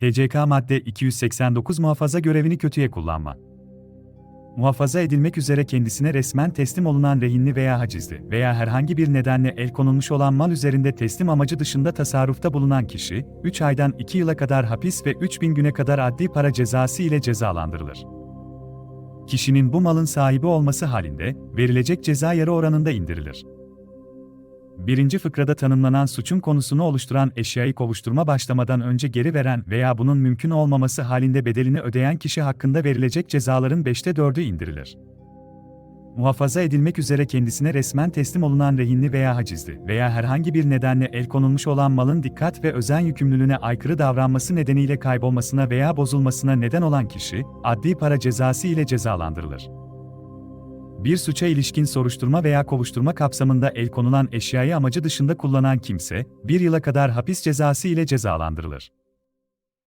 TCK madde 289 muhafaza görevini kötüye kullanma. Muhafaza edilmek üzere kendisine resmen teslim olunan rehinli veya hacizli veya herhangi bir nedenle el konulmuş olan mal üzerinde teslim amacı dışında tasarrufta bulunan kişi, 3 aydan 2 yıla kadar hapis ve 3000 güne kadar adli para cezası ile cezalandırılır. Kişinin bu malın sahibi olması halinde, verilecek ceza yarı oranında indirilir. Birinci fıkrada tanımlanan suçun konusunu oluşturan eşyayı kovuşturma başlamadan önce geri veren veya bunun mümkün olmaması halinde bedelini ödeyen kişi hakkında verilecek cezaların 5'te 4'ü indirilir. Muhafaza edilmek üzere kendisine resmen teslim olunan rehinli veya hacizli veya herhangi bir nedenle el konulmuş olan malın dikkat ve özen yükümlülüğüne aykırı davranması nedeniyle kaybolmasına veya bozulmasına neden olan kişi, adli para cezası ile cezalandırılır. Bir suça ilişkin soruşturma veya kovuşturma kapsamında el konulan eşyayı amacı dışında kullanan kimse, bir yıla kadar hapis cezası ile cezalandırılır.